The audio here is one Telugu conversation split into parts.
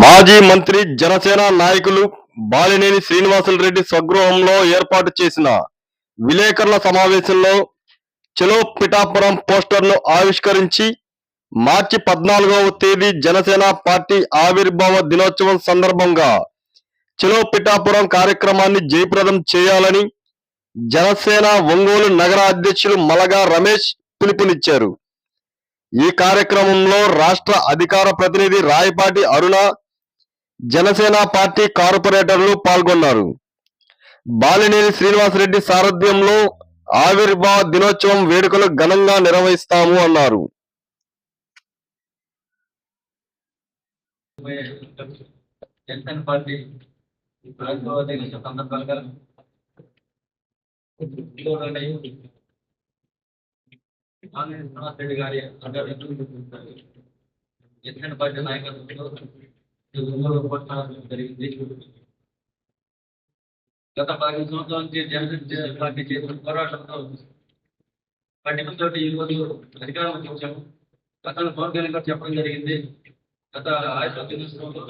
మాజీ మంత్రి జనసేన నాయకులు బాలినేని శ్రీనివాసులరెడ్డి స్వగృహంలో ఏర్పాటు చేసిన విలేకరుల సమావేశంలో చెలో పిఠాపురం పోస్టర్ను ఆవిష్కరించి మార్చి పద్నాలుగవ తేదీ జనసేన పార్టీ ఆవిర్భావ దినోత్సవం సందర్భంగా చెలో పిఠాపురం కార్యక్రమాన్ని జయప్రదం చేయాలని జనసేన ఒంగోలు నగర అధ్యక్షులు మలగా రమేష్ పిలుపునిచ్చారు. ఈ కార్యక్రమంలో రాష్ట్ర అధికార ప్రతినిధి రాయపాటి అరుణ జనసేన పార్టీ కార్పొరేటర్లు పాల్గొన్నారు. బాలినేని శ్రీనివాసరెడ్డి సారథ్యంలో ఆవిర్భావ దినోత్సవం వేడుకలు ఘనంగా నిర్వహిస్తాము అన్నారు. జనసేన పార్టీ సందర్భంగా జనసేన పార్టీ నాయకత్వంలో ఈ ఒంగోలు జరిగింది గత పది సంవత్సరాల నుంచి జనసేన పార్టీ చేసిన పోరాటంతో పట్టికతో ఈరోజు అధికారంలోకి వచ్చాము గతంలో పవన్ కళ్యాణ్ గారు చెప్పడం జరిగింది గత ఆయుష దినోత్సవంలో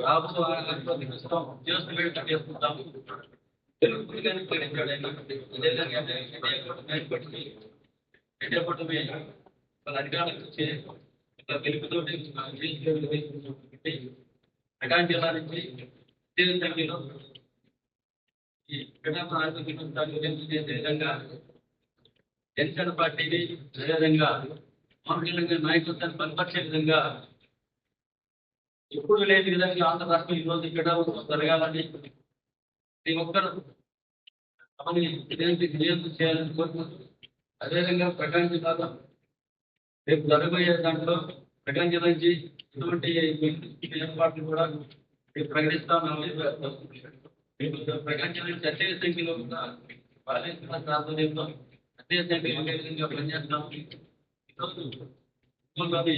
రాబోయే చేసుకుంటాము తెలుగు ఆయన అదేవిధంగా ఇండియా కూటమి ఇండియా కూటమి వాళ్ళ అధికారులకు వచ్చి ప్రకాశం జిల్లా నుంచి తీరు ఈ ఆర్థిక గురించి చేసే విధంగా జనసేన పార్టీని అదేవిధంగా విధంగా కళ్యాణ్ నాయకత్వాన్ని బలపరిచే విధంగా ఎప్పుడు లేని విధంగా ఆంధ్ర రాష్ట్రం ఈ రోజు ఇక్కడ జరగాలని ప్రతి ఒక్కరు తమని నియంత్రణ చేయాలని కోరుకుంటూ అదేవిధంగా ప్రకాశం జిల్లాలో రేపు జరగబోయే దాంట్లో ప్రకటన జిల్లా నుంచి ఏర్పాట్లు కూడా రేపు ప్రకటిస్తామని రేపు ప్రకాశం జిల్లా నుంచి సంఖ్యలో కూడా బాలేశ్వర ఆధ్వర్యంలో అత్యధిక సంఖ్యలో ఉండే విధంగా పనిచేస్తాం ఈరోజు స్కూల్లోని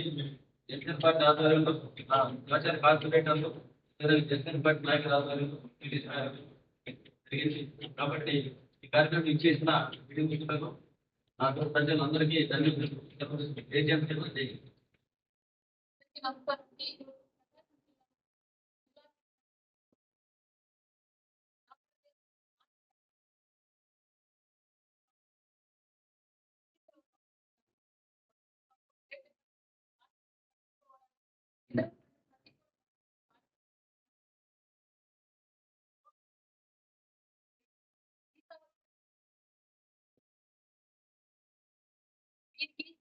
జనసేన పార్టీ ఆధ్వర్యంలో ఆ ప్రచార కార్పొరేటర్లు జనసేన పార్టీ నాయకుల ఆధ్వర్యంలో జరిగింది. కాబట్టి ఈ కార్యక్రమం ఇచ్చేసిన మీడియా మిత్రులకు నాకు ప్రజలందరికీ ధన్యవాదాలు. it is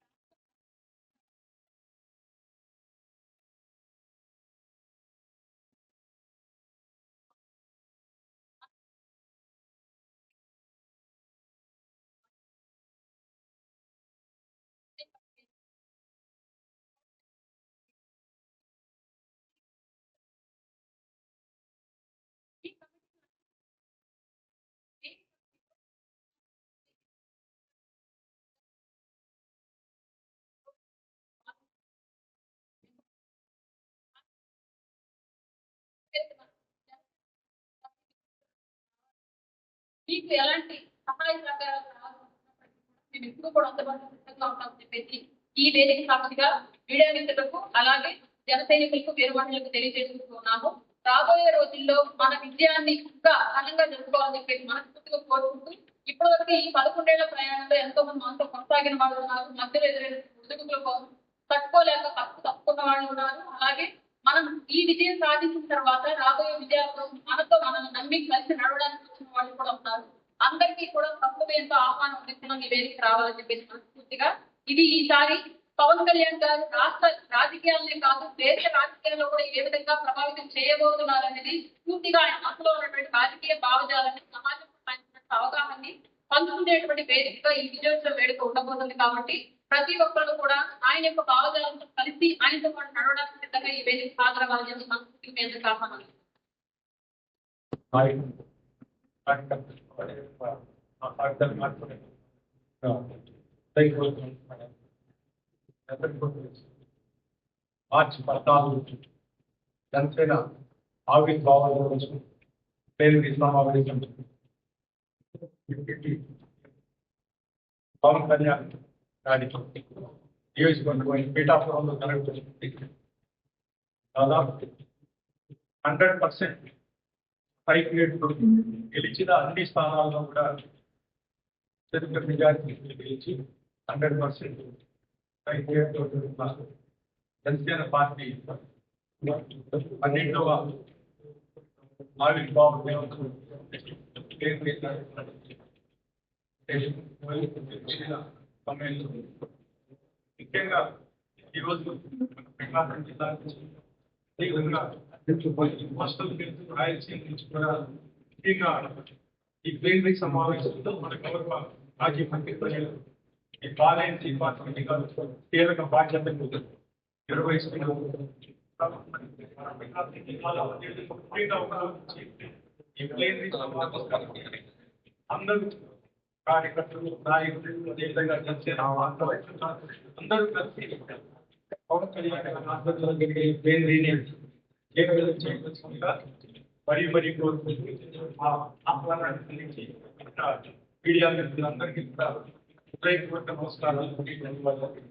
మీకు ఎలాంటి సహాయ సహకారాలు కావాలనుకున్నప్పటికీ కూడా మేము ఎప్పుడు కూడా అందుబాటులో సిద్ధంగా ఉంటామని చెప్పేసి ఈ వేదిక సాక్షిగా మీడియా మిత్రులకు అలాగే జన సైనికులకు వీరమహిళలకు తెలియజేసుకుంటున్నాము. రాబోయే రోజుల్లో మన విజయాన్ని ఇంకా ఘనంగా జరుపుకోవాలని చెప్పేసి మనస్ఫూర్తిగా కోరుకుంటూ ఇప్పటివరకు ఈ పదకొండేళ్ళ ప్రయాణంలో ఎంతో మంది మనతో కొనసాగిన వాళ్ళు ఉన్నారు. మధ్యలో ఎదురైన ఒడిదుడుకుల కోసం తట్టుకోలేక తప్పు తప్పుకున్న వాళ్ళు ఉన్నారు. అలాగే మనం ఈ విజయం సాధించిన తర్వాత రాబోయే విజయాల కోసం మనతో మనల్ని నమ్మి కలిసి నడవడానికి వాళ్ళు కూడా ఉన్నారు. అందరికీ కూడా తక్కువేంతో ఆహ్వానం అందిస్తున్నాం ఈ వేదిక రావాలని చెప్పేసి మనస్ఫూర్తిగా ఇది ఈసారి పవన్ కళ్యాణ్ గారు రాష్ట్ర రాజకీయాలనే కాదు దేశ రాజకీయాల్లో కూడా ఏ విధంగా ప్రభావితం చేయబోతున్నారు అనేది పూర్తిగా ఆయన మనసులో ఉన్నటువంటి రాజకీయ భావజాలని సమాజం అవగాహనని పంచుకునేటువంటి వేదికగా ఈ విజయోత్సవ వేడుక ఉండబోతుంది కాబట్టి ప్రతి ఒక్కరు కూడా ఆయన యొక్క భావజాలంతో కలిసి ఆయనతో పాటు నడవడానికి సిద్ధంగా ఈ వేదిక హాజరవ్వాలని చెప్పి మనస్ఫూర్తిగా మీ అందరికీ ఆహ్వానం మార్చి పద్నాలుగు జనసేన ఆవిర్భావాల రోజు పేరు సమావేశం డిప్యూటీ పవన్ కళ్యాణ్ గారికి నియోజకవర్గం పీఠాపురంలో జరుగుతుంది దాదాపు హండ్రెడ్ పర్సెంట్ ఫైవ్ గ్రేడ్ గెలిచిన అన్ని స్థానాల్లో కూడా అత్యధిక మెజారిటీ గెలిచి hundred percent five grade Janasena party పన్నెండవ ఆవిర్భావం సమయంలో ముఖ్యంగా ఈరోజు ప్రకాశం జిల్లా నుంచి అదేవిధంగా కోస్టల్ బెల్ట్ రాయలసీమ నుంచి కూడా ముఖ్యంగా ఈ ప్లేనరీ సమావేశంలో మన గౌరవ మాజీ మంత్రి ప్రజలు ఈ బాలయ్య శ్రీపాత్రి గారు కీలక బాధ్యతలు నిర్వహిస్తున్నారు మన ప్రకాశం జిల్లాలో ముఖ్యంగా ఉపయోగించి ఈ ప్లేనరీ సమావేశానికి అందరూ కార్యకర్తలు నాయకులు అదేవిధంగా జనసేన వాస్తవ అందరూ కలిసి పవన్ కళ్యాణ్ గారి ఆధ్వర్యంలో జరిగే ప్లేనరీని జయప్రదం చేయవలసిందిగా మరీ మరీ కోరుకుంటూ మా ఆహ్వానాన్ని నుంచి మీడియా మిత్రులందరికీ కూడా హృదయపూర్వక నమస్కారాలు. ధన్యవాదాలు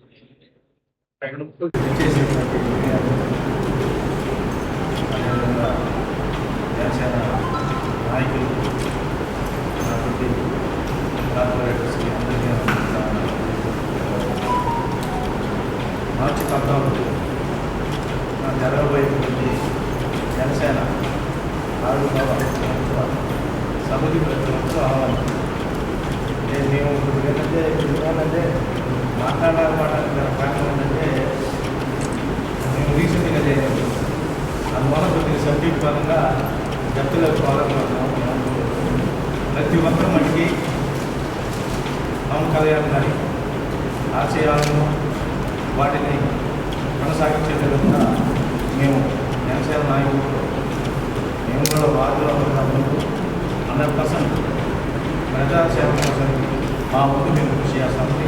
జనసేన ఆవిర్భావ సమితి ప్రజలకు ఆహ్వానం అంటే మేము ఇప్పుడు ఏంటంటే ఇప్పుడు ఏంటంటే మాట్లాడాలన్నమాట కారణం ఏంటంటే మేము రీసెంట్గా చేయలేదు అందువల్ల కొద్దిగా సబ్జెక్ట్ పరంగా డెప్త్లో పోవాలనుకుంటున్నాం ప్రతి ఒక్కరు మనకి పవన్ కళ్యాణ్ గారి ఆశయాలను వాటిని కొనసాగించే విధంగా మేము జనసేన నాయకులు కూడా వార్డులో ఉన్నప్పుడు హండ్రెడ్ పర్సెంట్ ప్రజాసేవ కోసం మా ముందు మేము కృషి చేస్తామని